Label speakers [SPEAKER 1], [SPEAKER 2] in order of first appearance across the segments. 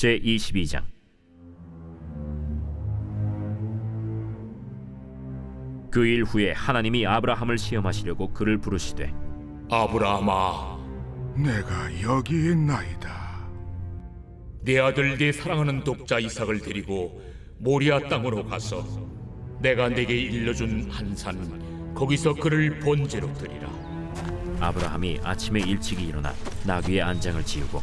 [SPEAKER 1] 제 22장 그 일 후에 하나님이 아브라함을 시험하시려고 그를 부르시되
[SPEAKER 2] 아브라함아,
[SPEAKER 3] 내가 여기 있나이다.
[SPEAKER 2] 내 아들 내 사랑하는 독자 이삭을 데리고 모리아 땅으로 가서 내가 네게 일러준 한 산 거기서 그를 번제로 드리라.
[SPEAKER 1] 아브라함이 아침에 일찍이 일어나 나귀의 안장을 지우고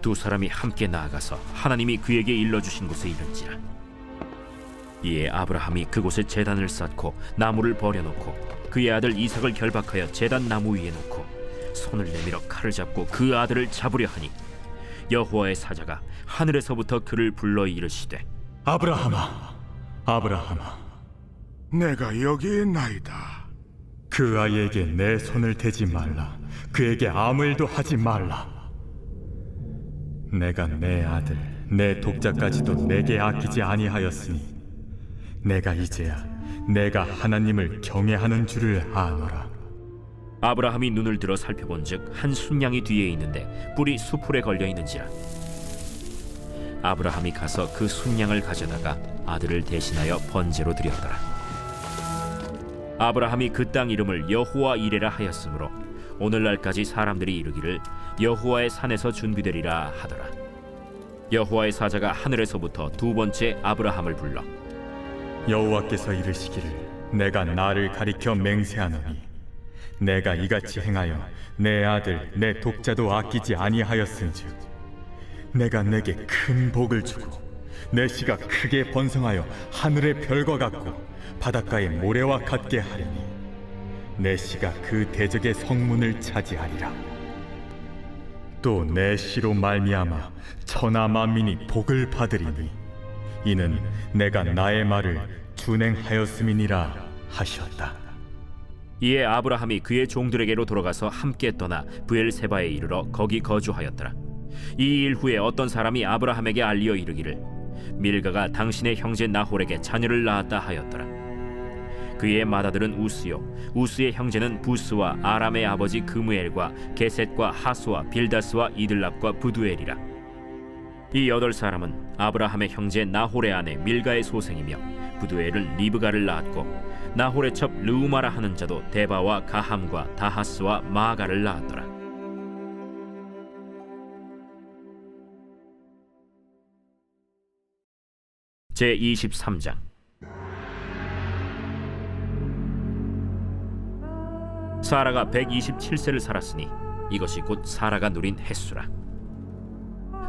[SPEAKER 1] 두 사람이 함께 나아가서 하나님이 그에게 일러주신 곳에 이른지라 이에 아브라함이 그곳에 제단을 쌓고 나무를 버려놓고 그의 아들 이삭을 결박하여 제단 나무 위에 놓고 손을 내밀어 칼을 잡고 그 아들을 잡으려 하니 여호와의 사자가 하늘에서부터 그를 불러 이르시되
[SPEAKER 4] 아브라함아, 아브라함아,
[SPEAKER 3] 내가 여기 있나이다.
[SPEAKER 4] 그 아이에게 내 손을 대지 말라. 그에게 아무 일도 하지 말라. 내가 내 아들, 내 독자까지도 내게 아끼지 아니하였으니 내가 이제야 내가 하나님을 경외하는 줄을 아노라.
[SPEAKER 1] 아브라함이 눈을 들어 살펴본즉 한 순양이 뒤에 있는데 뿔이 수풀에 걸려 있는지라 아브라함이 가서 그 순양을 가져다가 아들을 대신하여 번제로 드렸더라 아브라함이 그 땅 이름을 여호와 이레라 하였으므로 오늘날까지 사람들이 이르기를 여호와의 산에서 준비되리라 하더라. 여호와의 사자가 하늘에서부터 두 번째 아브라함을 불러
[SPEAKER 4] 여호와께서 이르시기를 내가 나를 가리켜 맹세하노니 내가 이같이 행하여 내 아들 내 독자도 아끼지 아니하였은즉 내가 내게 큰 복을 주고 내 씨가 크게 번성하여 하늘의 별과 같고 바닷가의 모래와 같게 하리니 내 씨가 그 대적의 성문을 차지하리라 또 내 씨로 말미암아 천하 만민이 복을 받으리니 이는 내가 나의 말을 준행하였음이니라 하셨다.
[SPEAKER 1] 이에 아브라함이 그의 종들에게로 돌아가서 함께 떠나 부엘세바에 이르러 거기 거주하였더라. 이 일 후에 어떤 사람이 아브라함에게 알리어 이르기를 밀가가 당신의 형제 나홀에게 자녀를 낳았다 하였더라. 그의 맏아들은 우스요, 우스의 형제는 부스와 아람의 아버지 그무엘과 게셋과 하수와 빌다스와 이들랍과 부두엘이라. 이 여덟 사람은 아브라함의 형제 나홀의 아내 밀가의 소생이며 부두엘은 리브가를 낳았고 나홀의 첩 르우마라 하는 자도 데바와 가함과 다하스와 마가를 낳았더라. 제 23장 사라가 127세를 살았으니 이것이 곧 사라가 누린 햇수라.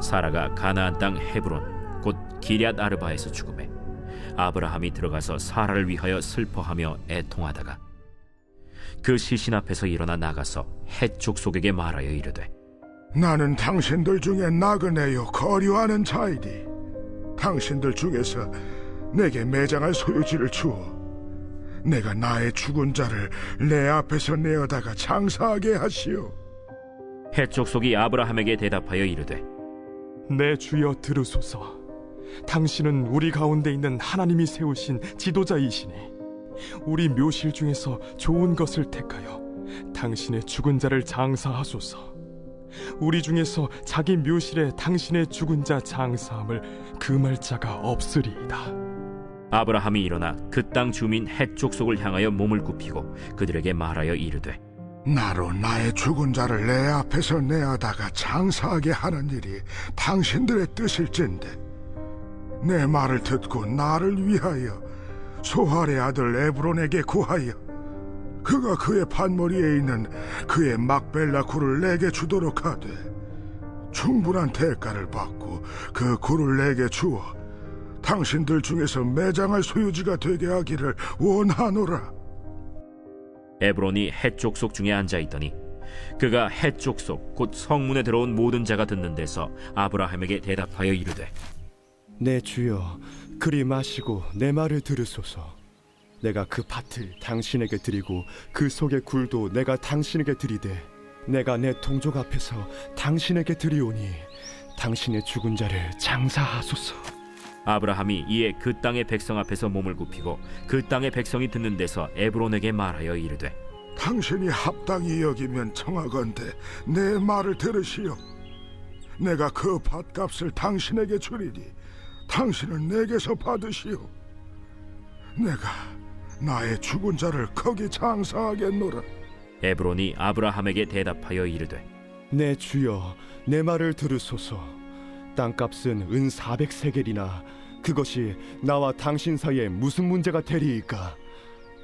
[SPEAKER 1] 사라가 가나안 땅 헤브론 곧 기럇 아르바에서 죽음에 아브라함이 들어가서 사라를 위하여 슬퍼하며 애통하다가 그 시신 앞에서 일어나 나가서 헷 족속에게 말하여 이르되
[SPEAKER 3] 나는 당신들 중에 나그네요 거류하는 자이디. 당신들 중에서 내게 매장할 소유지를 주어. 내가 나의 죽은 자를 내 앞에서 내어다가 장사하게 하시오.
[SPEAKER 1] 헷 족속이 아브라함에게 대답하여 이르되
[SPEAKER 5] 내 주여 들으소서. 당신은 우리 가운데 있는 하나님이 세우신 지도자이시니 우리 묘실 중에서 좋은 것을 택하여 당신의 죽은 자를 장사하소서. 우리 중에서 자기 묘실에 당신의 죽은 자 장사함을 금할 자가 없으리이다.
[SPEAKER 1] 아브라함이 일어나 그 땅 주민 헷 족속을 향하여 몸을 굽히고 그들에게 말하여 이르되
[SPEAKER 3] 나로 나의 죽은 자를 내 앞에서 내어다가 장사하게 하는 일이 당신들의 뜻일진데 내 말을 듣고 나를 위하여 소할의 아들 에브론에게 구하여 그가 그의 판머리에 있는 그의 막벨라 굴을 내게 주도록 하되 충분한 대가를 받고 그 굴을 내게 주어 당신들 중에서 매장할 소유지가 되게 하기를 원하노라.
[SPEAKER 1] 에브론이 해쪽 속 중에 앉아 있더니 그가 해쪽 속 곧 성문에 들어온 모든 자가 듣는 데서 아브라함에게 대답하여 이르되
[SPEAKER 6] 내 주여 그리 마시고 내 말을 들으소서 내가 그 밭을 당신에게 드리고 그 속의 굴도 내가 당신에게 드리되 내가 내 동족 앞에서 당신에게 드리오니 당신의 죽은 자를 장사하소서
[SPEAKER 1] 아브라함이 이에 그 땅의 백성 앞에서 몸을 굽히고 그 땅의 백성이 듣는 데서 에브론에게 말하여 이르되
[SPEAKER 3] 당신이 합당히 여기면 청하건대 내 말을 들으시오. 내가 그 밭값을 당신에게 주리니 당신은 내게서 받으시오. 내가 나의 죽은 자를 거기 장사하겠노라.
[SPEAKER 1] 에브론이 아브라함에게 대답하여 이르되
[SPEAKER 6] 내 주여 내 말을 들으소서 땅값은 은 400세겔이나 그것이 나와 당신 사이에 무슨 문제가 되리이까?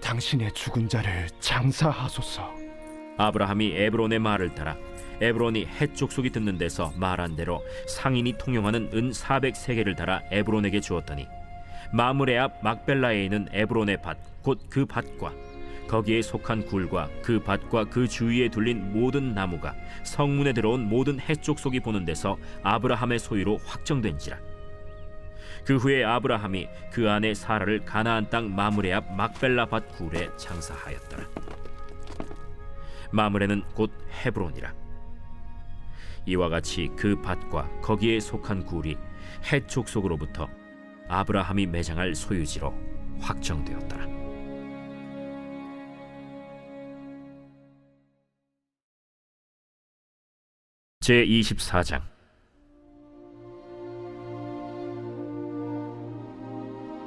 [SPEAKER 6] 당신의 죽은 자를 장사하소서.
[SPEAKER 1] 아브라함이 에브론의 말을 따라 에브론이 해쪽 속이 듣는 데서 말한 대로 상인이 통용하는 은 400세겔을 달아 에브론에게 주었더니 마므레 앞 막벨라에 있는 에브론의 밭 곧 그 밭과 거기에 속한 굴과 그 밭과 그 주위에 둘린 모든 나무가 성문에 들어온 모든 해쪽 속이 보는 데서 아브라함의 소유로 확정된지라. 그 후에 아브라함이 그 안에 사라를 가나안 땅 마므레 앞 막벨라 밭 굴에 장사하였더라. 마므레는 곧 헤브론이라. 이와 같이 그 밭과 거기에 속한 굴이 해쪽 속으로부터 아브라함이 매장할 소유지로 확정되었더라. 제 24장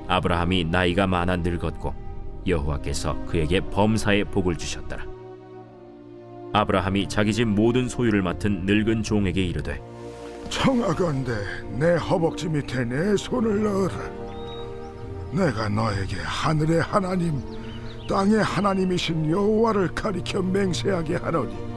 [SPEAKER 1] 아브라함이 나이가 많아 늙었고 여호와께서 그에게 범사의 복을 주셨더라. 아브라함이 자기 집 모든 소유를 맡은 늙은 종에게 이르되
[SPEAKER 3] 청하건대 내 허벅지 밑에 내 손을 넣어라. 내가 너에게 하늘의 하나님, 땅의 하나님이신 여호와를 가리켜 맹세하게 하노니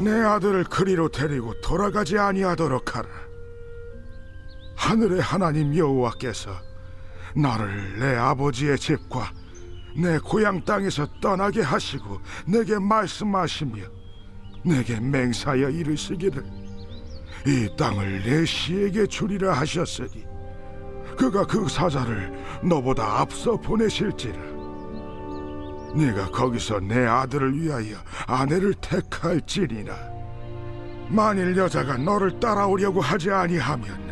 [SPEAKER 3] 내 아들을 그리로 데리고 돌아가지 아니하도록 하라. 하늘의 하나님 여호와께서 나를 내 아버지의 집과 내 고향 땅에서 떠나게 하시고 내게 말씀하시며 내게 맹사하여 이르시기를 이 땅을 내 시에게 주리라 하셨으니 그가 그 사자를 너보다 앞서 보내실지라 네가 거기서 내 아들을 위하여 아내를 택할지니라 만일 여자가 너를 따라오려고 하지 아니하면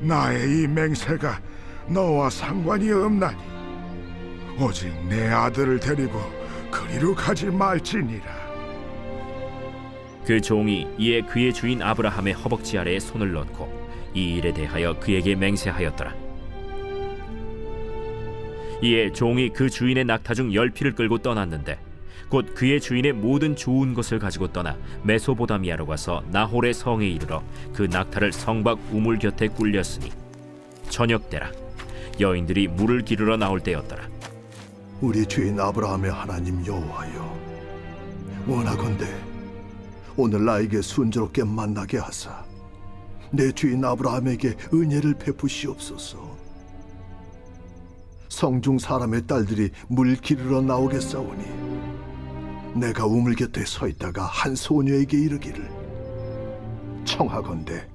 [SPEAKER 3] 나의 이 맹세가 너와 상관이 없나니? 오직 내 아들을 데리고 그리로 가지 말지니라.
[SPEAKER 1] 그 종이 이에 그의 주인 아브라함의 허벅지 아래에 손을 넣고 이 일에 대하여 그에게 맹세하였더라. 이에 종이 그 주인의 낙타 중 열 피를 끌고 떠났는데 곧 그의 주인의 모든 좋은 것을 가지고 떠나 메소보다미아로 가서 나홀의 성에 이르러 그 낙타를 성박 우물 곁에 굴렸으니 저녁 때라 여인들이 물을 기르러 나올 때였더라.
[SPEAKER 7] 우리 주인 아브라함의 하나님 여호와여, 원하건대 오늘 나에게 순조롭게 만나게 하사 내 주인 아브라함에게 은혜를 베푸시옵소서. 성중 사람의 딸들이 물 기르러 나오겠사오니 내가 우물 곁에 서 있다가 한 소녀에게 이르기를 청하건대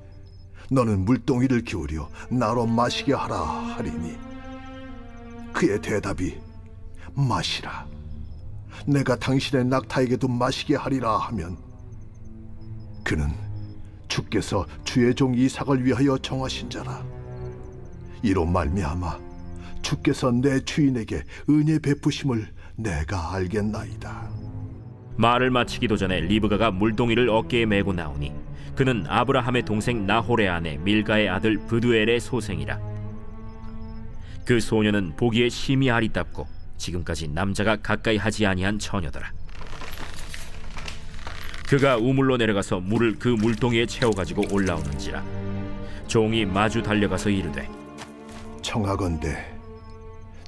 [SPEAKER 7] 너는 물동이를 기울여 나로 마시게 하라 하리니 그의 대답이 마시라. 내가 당신의 낙타에게도 마시게 하리라 하면 그는 주께서 주의 종 이삭을 위하여 정하신 자라. 이로 말미암아 주께서 내 주인에게 은혜 베푸심을 내가 알겠나이다.
[SPEAKER 1] 말을 마치기도 전에 리브가가 물동이를 어깨에 메고 나오니 그는 아브라함의 동생 나홀의 아내 밀가의 아들 브두엘의 소생이라. 그 소녀는 보기에 심히 아리답고 지금까지 남자가 가까이 하지 아니한 처녀더라. 그가 우물로 내려가서 물을 그 물동이에 채워 가지고 올라오는지라 종이 마주 달려가서 이르되
[SPEAKER 7] 청하건대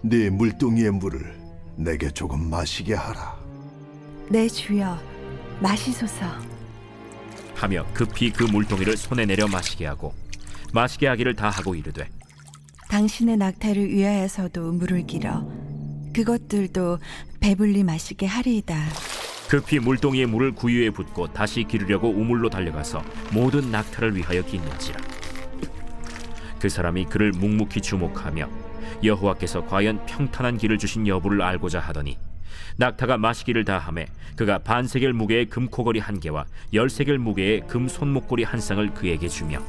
[SPEAKER 7] 네 물동이의 물을 내게 조금 마시게 하라.
[SPEAKER 8] 내 주여 마시소서.
[SPEAKER 1] 하며 급히 그 물동이를 손에 내려 마시게 하고 마시게 하기를 다 하고 이르되
[SPEAKER 8] 당신의 낙타를 위하여서도 물을 길어 그것들도 배불리 마시게 하리이다.
[SPEAKER 1] 급히 물동이의 물을 구유에 붓고 다시 기르려고 우물로 달려가서 모든 낙타를 위하여 깃는지라 그 사람이 그를 묵묵히 주목하며 여호와께서 과연 평탄한 길을 주신 여부를 알고자 하더니 낙타가 마시기를 다함에 그가 반세겔 무게의 금코걸이 한 개와 열세겔 무게의 금 손목걸이 한 쌍을 그에게 주며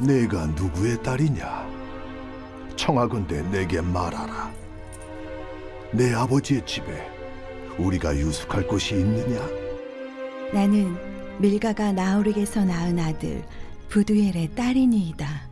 [SPEAKER 7] 내가 누구의 딸이냐? 청하건대 내게 말하라. 내 아버지의 집에 우리가 유숙할 곳이 있느냐?
[SPEAKER 8] 나는 밀가가 나오르게서 낳은 아들 부두엘의 딸이니이다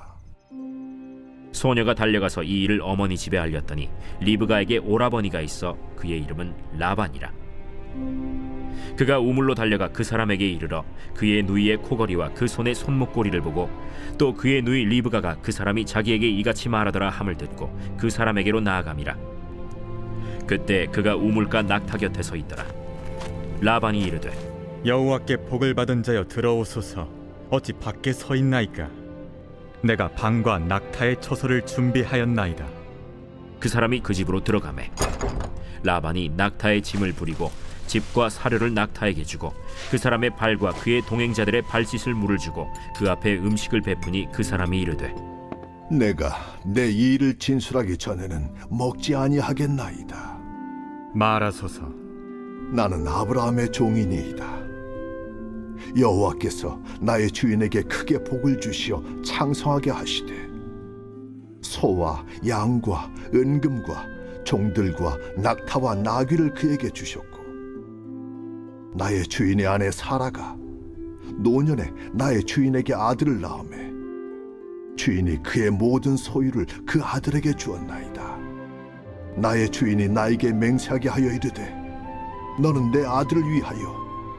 [SPEAKER 1] 소녀가 달려가서 이 일을 어머니 집에 알렸더니 리브가에게 오라버니가 있어 그의 이름은 라반이라. 그가 우물로 달려가 그 사람에게 이르러 그의 누이의 코걸이와 그 손의 손목고리를 보고 또 그의 누이 리브가가 그 사람이 자기에게 이같이 말하더라 함을 듣고 그 사람에게로 나아감이라. 그때 그가 우물가 낙타 곁에 서 있더라. 라반이 이르되
[SPEAKER 4] 여호와께 복을 받은 자여 들어오소서 어찌 밖에 서 있나이까 내가 방과 낙타의 처소를 준비하였나이다
[SPEAKER 1] 그 사람이 그 집으로 들어가매 라반이 낙타의 짐을 부리고 집과 사료를 낙타에게 주고 그 사람의 발과 그의 동행자들의 발 씻을 물을 주고 그 앞에 음식을 베푸니 그 사람이 이르되
[SPEAKER 7] 내가 내이 일을 진술하기 전에는 먹지 아니하겠나이다.
[SPEAKER 4] 말하소서
[SPEAKER 7] 나는 아브라함의 종이니이다. 여호와께서 나의 주인에게 크게 복을 주시어 창성하게 하시되 소와 양과 은금과 종들과 낙타와 나귀를 그에게 주셨고 나의 주인의 아내 사라가 노년에 나의 주인에게 아들을 낳음에 주인이 그의 모든 소유를 그 아들에게 주었나이다. 나의 주인이 나에게 맹세하게 하여 이르되 너는 내 아들을 위하여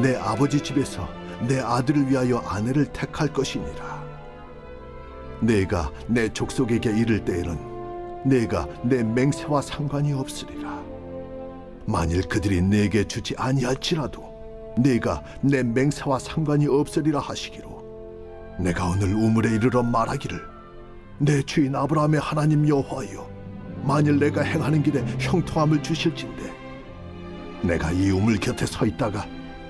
[SPEAKER 7] 내 아버지 집에서 내 아들을 위하여 아내를 택할 것이니라. 내가 내 족속에게 이를 때에는 내가 내 맹세와 상관이 없으리라. 만일 그들이 내게 주지 아니할지라도 내가 내 맹세와 상관이 없으리라 하시기로 내가 오늘 우물에 이르러 말하기를 내 주인 아브라함의 하나님 여호와여 만일 내가 행하는 길에 형통함을 주실진대 내가 이 우물 곁에 서 있다가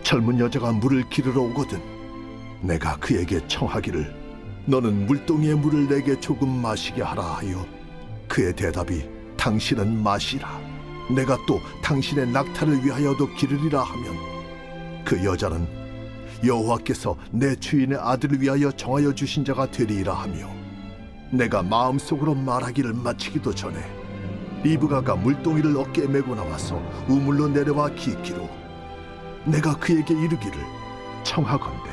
[SPEAKER 7] 젊은 여자가 물을 기르러 오거든. 내가 그에게 청하기를 너는 물동이의 물을 내게 조금 마시게 하라 하여 그의 대답이 당신은 마시라. 내가 또 당신의 낙타를 위하여도 기르리라 하면 그 여자는 여호와께서 내 주인의 아들을 위하여 정하여 주신 자가 되리이라 하며 내가 마음속으로 말하기를 마치기도 전에 리브가가 물동이를 어깨에 메고 나와서 우물로 내려와 기기로 내가 그에게 이르기를 청하건대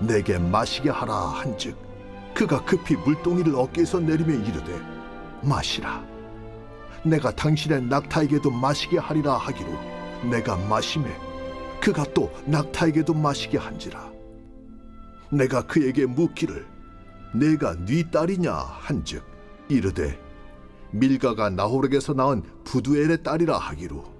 [SPEAKER 7] 내게 마시게 하라 한즉 그가 급히 물동이를 어깨에서 내리며 이르되 마시라. 내가 당신의 낙타에게도 마시게 하리라 하기로 내가 마심에 그가 또 낙타에게도 마시게 한지라. 내가 그에게 묻기를 내가 네 딸이냐 한즉 이르되 밀가가 나호락에서 낳은 부두엘의 딸이라 하기로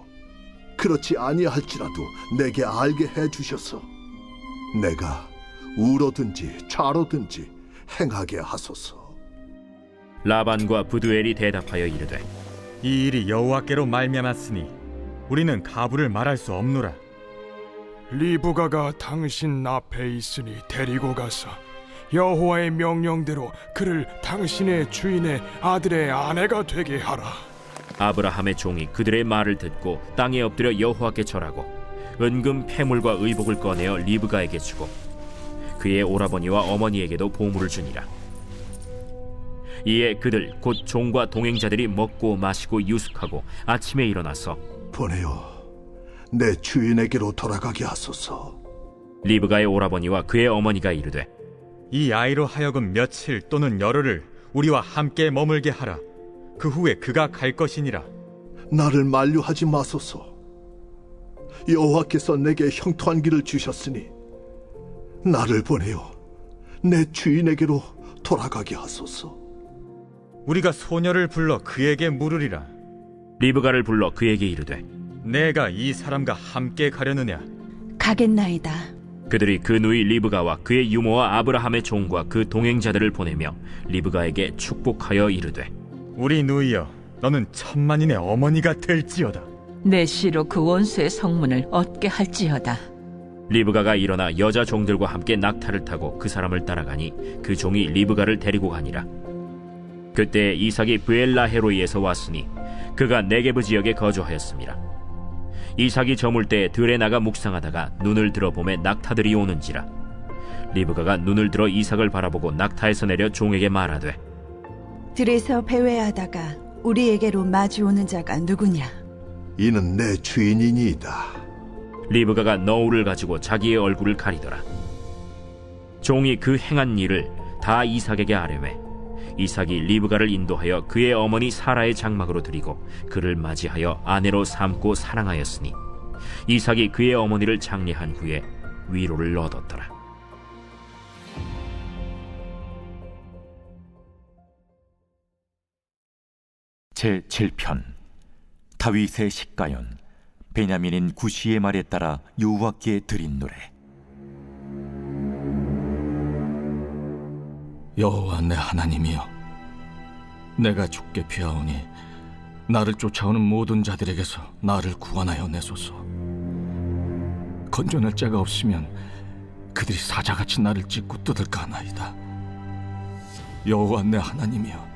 [SPEAKER 7] 그렇지 아니할지라도 내게 알게 해 주셔서 내가 우로든지 좌로든지 행하게 하소서.
[SPEAKER 1] 라반과 부두엘이 대답하여 이르되
[SPEAKER 4] 이 일이 여호와께로 말미암았으니 우리는 가부를 말할 수 없노라
[SPEAKER 5] 리브가가 당신 앞에 있으니 데리고 가서 여호와의 명령대로 그를 당신의 주인의 아들의 아내가 되게 하라.
[SPEAKER 1] 아브라함의 종이 그들의 말을 듣고 땅에 엎드려 여호와께 절하고 은금 패물과 의복을 꺼내어 리브가에게 주고 그의 오라버니와 어머니에게도 보물을 주니라 이에 그들 곧 종과 동행자들이 먹고 마시고 유숙하고 아침에 일어나서
[SPEAKER 7] 보내어 내 주인에게로 돌아가게 하소서.
[SPEAKER 1] 리브가의 오라버니와 그의 어머니가 이르되
[SPEAKER 4] 이 아이로 하여금 며칠 또는 열흘을 우리와 함께 머물게 하라 그 후에 그가 갈 것이니라
[SPEAKER 7] 나를 만류하지 마소서. 여호와께서 내게 형통한 길을 주셨으니 나를 보내어 내 주인에게로 돌아가게 하소서.
[SPEAKER 4] 우리가 소녀를 불러 그에게 물으리라
[SPEAKER 1] 리브가를 불러 그에게 이르되
[SPEAKER 4] 내가 이 사람과 함께 가려느냐
[SPEAKER 8] 가겠나이다.
[SPEAKER 1] 그들이 그 누이 리브가와 그의 유모와 아브라함의 종과 그 동행자들을 보내며 리브가에게 축복하여 이르되
[SPEAKER 4] 우리 누이여 너는 천만인의 어머니가 될지어다
[SPEAKER 9] 내 씨로 그 원수의 성문을 얻게 할지어다.
[SPEAKER 1] 리브가가 일어나 여자 종들과 함께 낙타를 타고 그 사람을 따라가니 그 종이 리브가를 데리고 가니라. 그때 이삭이 브엘라헤로이에서 왔으니 그가 네게브 지역에 거주하였습니다. 이삭이 저물 때 들에 나가 묵상하다가 눈을 들어 보매 낙타들이 오는지라. 리브가가 눈을 들어 이삭을 바라보고 낙타에서 내려 종에게 말하되
[SPEAKER 8] 들에서 배회하다가 우리에게로 마주오는 자가 누구냐?
[SPEAKER 7] 이는 내 주인이니이다.
[SPEAKER 1] 리브가가 너울을 가지고 자기의 얼굴을 가리더라. 종이 그 행한 일을 다 이삭에게 아뢰매 이삭이 리브가를 인도하여 그의 어머니 사라의 장막으로 드리고 그를 맞이하여 아내로 삼고 사랑하였으니 이삭이 그의 어머니를 장례한 후에 위로를 얻었더라.
[SPEAKER 10] 제 7편 다윗의 식가연 베냐민인 구시의 말에 따라 여호와께 드린 노래.
[SPEAKER 11] 여호와 내 하나님이여 내가 죽게 피하오니 나를 쫓아오는 모든 자들에게서 나를 구원하여 내소서. 건져낼 자가 없으면 그들이 사자같이 나를 찢고 뜯을까 하나이다. 여호와 내 하나님이여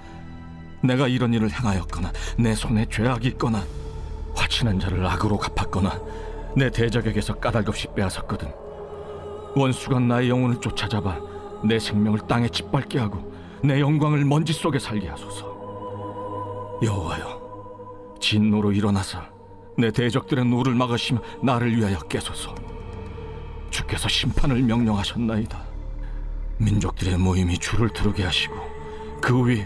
[SPEAKER 11] 내가 이런 일을 행하였거나 내 손에 죄악이 있거나 화치는 자를 악으로 갚았거나 내 대적에게서 까닭없이 빼앗았거든 원수가 나의 영혼을 쫓아잡아 내 생명을 땅에 짓밟게 하고 내 영광을 먼지 속에 살게 하소서. 여호와여, 진노로 일어나사 내 대적들의 노를 막으시며 나를 위하여 깨소서. 주께서 심판을 명령하셨나이다. 민족들의 모임이 주를 들게 하시고 그 위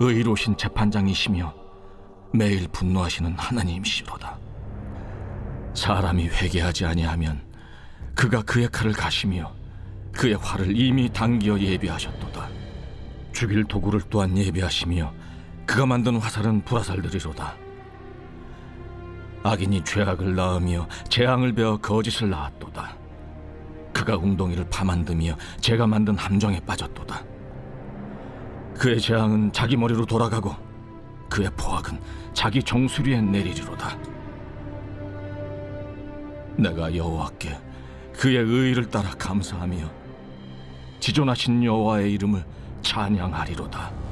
[SPEAKER 11] 의로우신 재판장이시며 매일 분노하시는 하나님이시로다. 사람이 회개하지 아니하면 그가 그의 칼을 가시며 그의 활을 이미 당기어 예비하셨도다. 죽일 도구를 또한 예비하시며 그가 만든 화살은 불화살들이로다. 악인이 죄악을 낳으며 재앙을 베어 거짓을 낳았도다. 그가 웅덩이를 파만드며 제가 만든 함정에 빠졌도다. 그의 재앙은 자기 머리로 돌아가고 그의 포악은 자기 정수리에 내리리로다. 내가 여호와께 그의 의를 따라 감사하며 지존하신 여호와의 이름을 찬양하리로다.